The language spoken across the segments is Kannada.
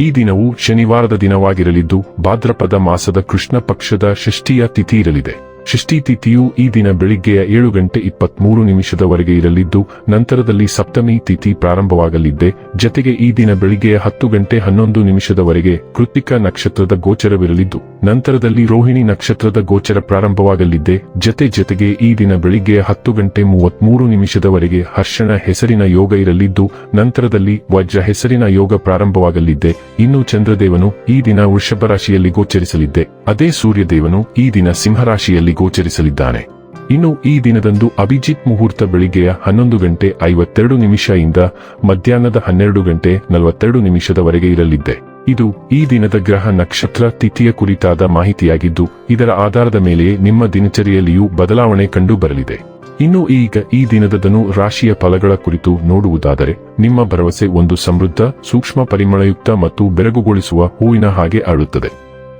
ಈ ದಿನವು ಶನಿವಾರದ ದಿನವಾಗಿರಲಿದ್ದು ಭಾದ್ರಪದ ಮಾಸದ ಕೃಷ್ಣ ಪಕ್ಷದ ಷಷ್ಠಿಯ ತಿಥಿ ಇರಲಿದೆ. ತಿಥಿಯು ಈ ದಿನ ಬೆಳಿಗ್ಗೆಯ ಏಳು ಗಂಟೆ ಇಪ್ಪತ್ಮೂರು ನಿಮಿಷದವರೆಗೆ ಇರಲಿದ್ದು, ನಂತರದಲ್ಲಿ ಸಪ್ತಮಿ ತಿಥಿ ಪ್ರಾರಂಭವಾಗಲಿದ್ದೆ. ಜತೆಗೆ ಈ ದಿನ ಬೆಳಿಗ್ಗೆಯ ಹತ್ತು ಗಂಟೆ ಹನ್ನೊಂದು ನಿಮಿಷದವರೆಗೆ ಕೃತಿಕ ನಕ್ಷತ್ರದ ಗೋಚರವಿರಲಿದ್ದು, ನಂತರದಲ್ಲಿ ರೋಹಿಣಿ ನಕ್ಷತ್ರದ ಗೋಚರ ಪ್ರಾರಂಭವಾಗಲಿದ್ದೆ. ಜತೆ ಜತೆಗೆ ಈ ದಿನ ಬೆಳಿಗ್ಗೆಯ ಹತ್ತು ಗಂಟೆ ಮೂವತ್ಮೂರು ನಿಮಿಷದವರೆಗೆ ಹರ್ಷಣ ಹೆಸರಿನ ಯೋಗ ಇರಲಿದ್ದು, ನಂತರದಲ್ಲಿ ವಜ್ರ ಹೆಸರಿನ ಯೋಗ ಪ್ರಾರಂಭವಾಗಲಿದ್ದೆ. ಇನ್ನು ಚಂದ್ರದೇವನು ಈ ದಿನ ವೃಷಭ ರಾಶಿಯಲ್ಲಿ ಗೋಚರಿಸಲಿದ್ದೆ. ಅದೇ ಸೂರ್ಯದೇವನು ಈ ದಿನ ಸಿಂಹರಾಶಿಯಲ್ಲಿ ಗೋಚರಿಸಲಿದ್ದಾನೆ. ಇನ್ನು ಈ ದಿನದಂದು ಅಭಿಜಿತ್ ಮುಹೂರ್ತ ಬೆಳಿಗ್ಗೆಯ ಹನ್ನೊಂದು ಗಂಟೆ ಐವತ್ತೆರಡು ನಿಮಿಷ ಇಂದ ಮಧ್ಯಾಹ್ನದ ಹನ್ನೆರಡು ಗಂಟೆ ನಲವತ್ತೆರಡು ನಿಮಿಷದವರೆಗೆ ಇರಲಿದ್ದೆ. ಇದು ಈ ದಿನದ ಗ್ರಹ ನಕ್ಷತ್ರ ತಿಥಿಯ ಕುರಿತಾದ ಮಾಹಿತಿಯಾಗಿದ್ದು, ಇದರ ಆಧಾರದ ಮೇಲೆಯೇ ನಿಮ್ಮ ದಿನಚರಿಯಲ್ಲಿಯೂ ಬದಲಾವಣೆ ಕಂಡು ಬರಲಿದೆ. ಇನ್ನು ಈಗ ಈ ದಿನದದನು ರಾಶಿಯ ಫಲಗಳ ಕುರಿತು ನೋಡುವುದಾದರೆ, ನಿಮ್ಮ ಭರವಸೆ ಒಂದು ಸಮೃದ್ಧ, ಸೂಕ್ಷ್ಮ ಪರಿಮಳಯುಕ್ತ ಮತ್ತು ಬೆರಗುಗೊಳಿಸುವ ಹೂವಿನ ಹಾಗೆ ಆಡುತ್ತದೆ.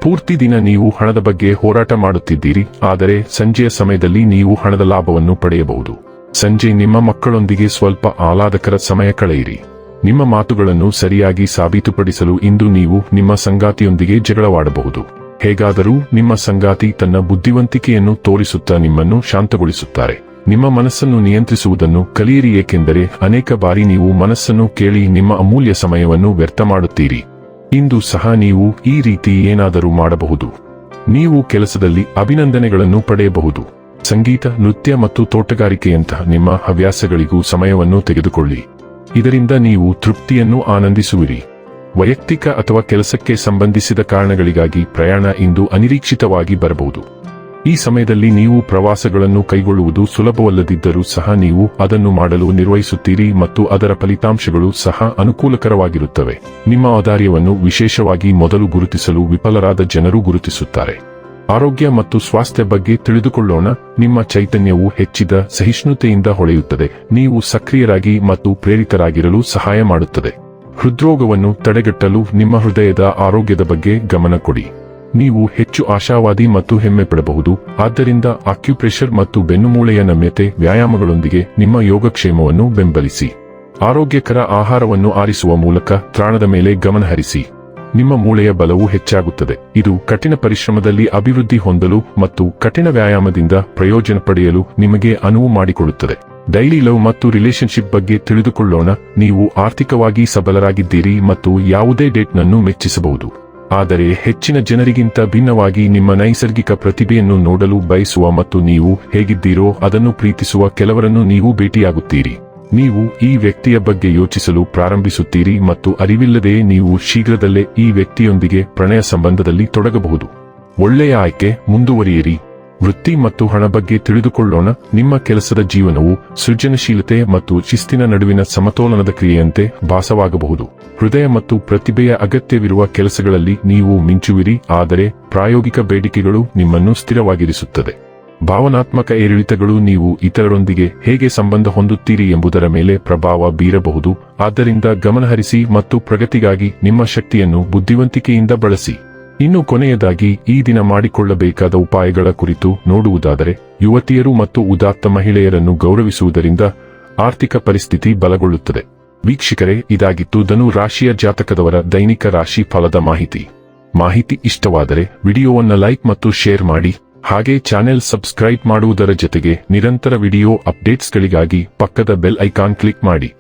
ಪೂರ್ತಿ ದಿನ ನೀವು ಹಣದ ಬಗ್ಗೆ ಹೋರಾಟ ಮಾಡುತ್ತಿದ್ದೀರಿ, ಆದರೆ ಸಂಜೆಯ ಸಮಯದಲ್ಲಿ ನೀವು ಹಣದ ಲಾಭವನ್ನು ಪಡೆಯಬಹುದು. ಸಂಜೆ ನಿಮ್ಮ ಮಕ್ಕಳೊಂದಿಗೆ ಸ್ವಲ್ಪ ಆಹ್ಲಾದಕರ ಸಮಯ ಕಳೆಯಿರಿ. ನಿಮ್ಮ ಮಾತುಗಳನ್ನು ಸರಿಯಾಗಿ ಸಾಬೀತುಪಡಿಸಲು ಇಂದು ನೀವು ನಿಮ್ಮ ಸಂಗಾತಿಯೊಂದಿಗೆ ಜಗಳವಾಡಬಹುದು. ಹೇಗಾದರೂ ನಿಮ್ಮ ಸಂಗಾತಿ ತನ್ನ ಬುದ್ಧಿವಂತಿಕೆಯನ್ನು ತೋರಿಸುತ್ತಾ ನಿಮ್ಮನ್ನು ಶಾಂತಗೊಳಿಸುತ್ತಾರೆ. ನಿಮ್ಮ ಮನಸ್ಸನ್ನು ನಿಯಂತ್ರಿಸುವುದನ್ನು ಕಲಿಯಿರಿ, ಏಕೆಂದರೆ ಅನೇಕ ಬಾರಿ ನೀವು ಮನಸ್ಸನ್ನು ಕೇಳಿ ನಿಮ್ಮ ಅಮೂಲ್ಯ ಸಮಯವನ್ನು ವ್ಯರ್ಥ ಮಾಡುತ್ತೀರಿ. ಇಂದು ಸಹ ನೀವು ಈ ರೀತಿ ಏನಾದರೂ ಮಾಡಬಹುದು. ನೀವು ಕೆಲಸದಲ್ಲಿ ಅಭಿನಂದನೆಗಳನ್ನು ಪಡೆಯಬಹುದು. ಸಂಗೀತ, ನೃತ್ಯ ಮತ್ತು ತೋಟಗಾರಿಕೆಯಂತಹ ನಿಮ್ಮ ಹವ್ಯಾಸಗಳಿಗೂ ಸಮಯವನ್ನು ತೆಗೆದುಕೊಳ್ಳಿ. ಇದರಿಂದ ನೀವು ತೃಪ್ತಿಯನ್ನು ಆನಂದಿಸುವಿರಿ. ವೈಯಕ್ತಿಕ ಅಥವಾ ಕೆಲಸಕ್ಕೆ ಸಂಬಂಧಿಸಿದ ಕಾರಣಗಳಿಗಾಗಿ ಪ್ರಯಾಣ ಇಂದು ಅನಿರೀಕ್ಷಿತವಾಗಿ ಬರಬಹುದು. ಈ ಸಮಯದಲ್ಲಿ ನೀವು ಪ್ರವಾಸಗಳನ್ನು ಕೈಗೊಳ್ಳುವುದು ಸುಲಭವಲ್ಲದಿದ್ದರೂ ಸಹ ನೀವು ಅದನ್ನು ಮಾಡಲು ನಿರ್ವಹಿಸುತ್ತೀರಿ ಮತ್ತು ಅದರ ಫಲಿತಾಂಶಗಳು ಸಹ ಅನುಕೂಲಕರವಾಗಿರುತ್ತವೆ. ನಿಮ್ಮ ಔದಾರ್ಯವನ್ನು ವಿಶೇಷವಾಗಿ ಮೊದಲು ಗುರುತಿಸಲು ವಿಫಲರಾದ ಜನರು ಗುರುತಿಸುತ್ತಾರೆ. ಆರೋಗ್ಯ ಮತ್ತು ಸ್ವಾಸ್ಥ್ಯ ಬಗ್ಗೆ ತಿಳಿದುಕೊಳ್ಳೋಣ. ನಿಮ್ಮ ಚೈತನ್ಯವು ಹೆಚ್ಚಿದ ಸಹಿಷ್ಣುತೆಯಿಂದ ಹೊಳೆಯುತ್ತದೆ. ನೀವು ಸಕ್ರಿಯರಾಗಿ ಮತ್ತು ಪ್ರೇರಿತರಾಗಿರಲು ಸಹಾಯ ಮಾಡುತ್ತದೆ. ಹೃದ್ರೋಗವನ್ನು ತಡೆಗಟ್ಟಲು ನಿಮ್ಮ ಹೃದಯದ ಆರೋಗ್ಯದ ಬಗ್ಗೆ ಗಮನ ಕೊಡಿ. ನೀವು ಹೆಚ್ಚು ಆಶಾವಾದಿ ಮತ್ತು ಹೆಮ್ಮೆ ಪಡಬಹುದು. ಆದ್ದರಿಂದ ಆಕ್ಯುಪ್ರೆಷರ್ ಮತ್ತು ಬೆನ್ನುಮೂಳೆಯ ನಮ್ಯತೆ ವ್ಯಾಯಾಮಗಳೊಂದಿಗೆ ನಿಮ್ಮ ಯೋಗಕ್ಷೇಮವನ್ನು ಬೆಂಬಲಿಸಿ. ಆರೋಗ್ಯಕರ ಆಹಾರವನ್ನು ಆರಿಸುವ ಮೂಲಕ ತ್ರಾಣದ ಮೇಲೆ ಗಮನಹರಿಸಿ ನಿಮ್ಮ ಮೂಳೆಯ ಬಲವು ಹೆಚ್ಚಾಗುತ್ತದೆ. ಇದು ಕಠಿಣ ಪರಿಶ್ರಮದಲ್ಲಿ ಅಭಿವೃದ್ಧಿ ಹೊಂದಲು ಮತ್ತು ಕಠಿಣ ವ್ಯಾಯಾಮದಿಂದ ಪ್ರಯೋಜನ ಪಡೆಯಲು ನಿಮಗೆ ಅನುವು ಮಾಡಿಕೊಡುತ್ತದೆ. ಡೈಲಿ ಲವ್ ಮತ್ತು ರಿಲೇಶನ್ಶಿಪ್ ಬಗ್ಗೆ ತಿಳಿದುಕೊಳ್ಳೋಣ. ನೀವು ಆರ್ಥಿಕವಾಗಿ ಸಬಲರಾಗಿದ್ದೀರಿ ಮತ್ತು ಯಾವುದೇ ಡೇಟ್ನನ್ನು ಮೆಚ್ಚಿಸಬಹುದು. ಆದರೆ ಹೆಚ್ಚಿನ ಜನರಿಗಿಂತ ಭಿನ್ನವಾಗಿ ನಿಮ್ಮ ನೈಸರ್ಗಿಕ ಪ್ರತಿಭೆಯನ್ನು ನೋಡಲು ಬಯಸುವ ಮತ್ತು ನೀವು ಹೇಗಿದ್ದೀರೋ ಅದನ್ನು ಪ್ರೀತಿಸುವ ಕೆಲವರನ್ನು ನೀವು ಭೇಟಿಯಾಗುತ್ತೀರಿ. ನೀವು ಈ ವ್ಯಕ್ತಿಯ ಬಗ್ಗೆ ಯೋಚಿಸಲು ಪ್ರಾರಂಭಿಸುತ್ತೀರಿ ಮತ್ತು ಅರಿವಿಲ್ಲದೆ ನೀವು ಶೀಘ್ರದಲ್ಲೇ ಈ ವ್ಯಕ್ತಿಯೊಂದಿಗೆ ಪ್ರಣಯ ಸಂಬಂಧದಲ್ಲಿ ತೊಡಗಬಹುದು. ಒಳ್ಳೆಯ ಆಯ್ಕೆ, ಮುಂದುವರಿಯಿರಿ. ವೃತ್ತಿ ಮತ್ತು ಹಣ ಬಗ್ಗೆ ತಿಳಿದುಕೊಳ್ಳೋಣ. ನಿಮ್ಮ ಕೆಲಸದ ಜೀವನವು ಸೃಜನಶೀಲತೆ ಮತ್ತು ಶಿಸ್ತಿನ ನಡುವಿನ ಸಮತೋಲನದ ಕ್ರಿಯೆಯಂತೆ ಭಾಸವಾಗಬಹುದು. ಹೃದಯ ಮತ್ತು ಪ್ರತಿಭೆಯ ಅಗತ್ಯವಿರುವ ಕೆಲಸಗಳಲ್ಲಿ ನೀವು ಮಿಂಚುವಿರಿ, ಆದರೆ ಪ್ರಾಯೋಗಿಕ ಬೇಡಿಕೆಗಳು ನಿಮ್ಮನ್ನು ಸ್ಥಿರವಾಗಿರಿಸುತ್ತದೆ. ಭಾವನಾತ್ಮಕ ಏರಿಳಿತಗಳು ನೀವು ಇತರರೊಂದಿಗೆ ಹೇಗೆ ಸಂಬಂಧ ಹೊಂದುತ್ತೀರಿ ಎಂಬುದರ ಮೇಲೆ ಪ್ರಭಾವ ಬೀರಬಹುದು. ಆದ್ದರಿಂದ ಗಮನಹರಿಸಿ ಮತ್ತು ಪ್ರಗತಿಗಾಗಿ ನಿಮ್ಮ ಶಕ್ತಿಯನ್ನು ಬುದ್ಧಿವಂತಿಕೆಯಿಂದ ಬಳಸಿ. ಇನ್ನು ಕೊನೆಯದಾಗಿ ಈ ದಿನ ಮಾಡಿಕೊಳ್ಳಬೇಕಾದ ಉಪಾಯಗಳ ಕುರಿತು ನೋಡುವುದಾದರೆ, ಯುವತಿಯರು ಮತ್ತು ಉದಾತ್ತ ಮಹಿಳೆಯರನ್ನು ಗೌರವಿಸುವುದರಿಂದ ಆರ್ಥಿಕ ಪರಿಸ್ಥಿತಿ ಬಲಗೊಳ್ಳುತ್ತದೆ. ವೀಕ್ಷಕರೇ, ಇದಾಗಿತ್ತು ಧನು ರಾಶಿಯ ಜಾತಕದವರ ದೈನಿಕ ರಾಶಿ ಫಲದ ಮಾಹಿತಿ. ಮಾಹಿತಿ ಇಷ್ಟವಾದರೆ ವಿಡಿಯೋವನ್ನು ಲೈಕ್ ಮತ್ತು ಶೇರ್ ಮಾಡಿ, ಹಾಗೆ ಚಾನೆಲ್ ಸಬ್ಸ್ಕ್ರೈಬ್ ಮಾಡುವುದರ ಜೊತೆಗೆ ನಿರಂತರ ವಿಡಿಯೋ ಅಪ್ಡೇಟ್ಸ್ಗಳಿಗಾಗಿ ಪಕ್ಕದ ಬೆಲ್ ಐಕಾನ್ ಕ್ಲಿಕ್ ಮಾಡಿ.